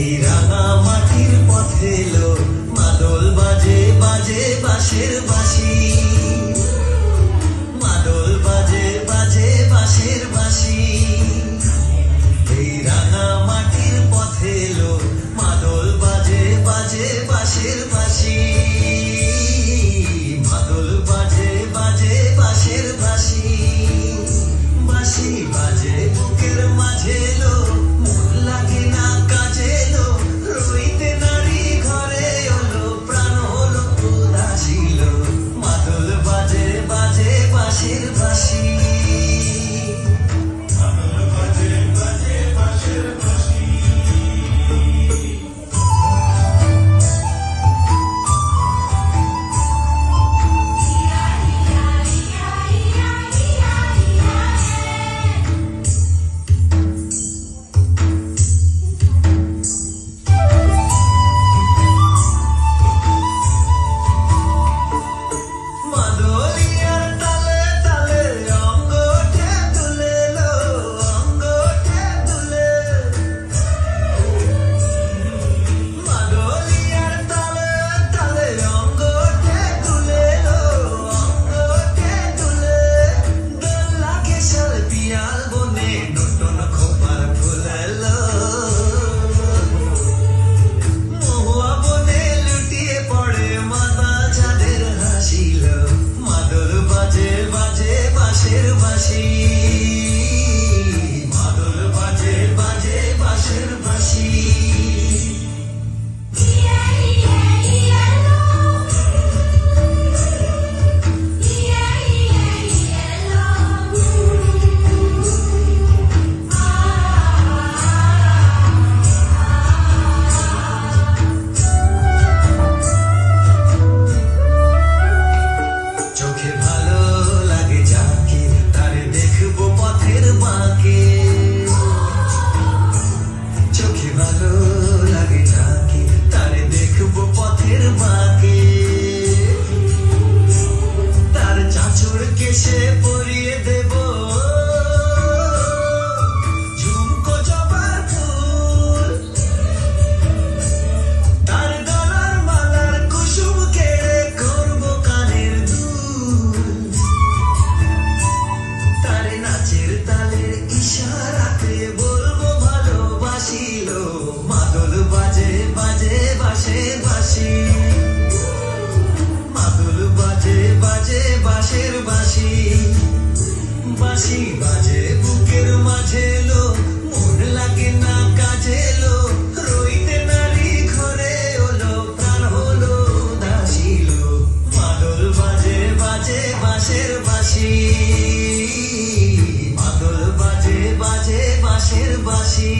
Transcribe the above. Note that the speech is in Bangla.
এই রাঙা মাটির পথে এলো মাদল বাজে বাজে বাঁশের বাঁশি। hands. পরিয়ে দেব। ঝুমকো জবার ফুল। তার গলার কুসুম তার নাচের বলব মাদল বাজে বাজে, বাসে, বাসি। বাজে বাঁশের বাঁশি বাঁশি বাজে বুকের মাঝে এলো, মন লাগে না কাজে এলো। রইতে নারী ঘরে হলো প্রাণ হলো দাসিল মাদল বাজে বাজে বাঁশের বাসি মাদল বাজে বাজে বাঁশের বাসি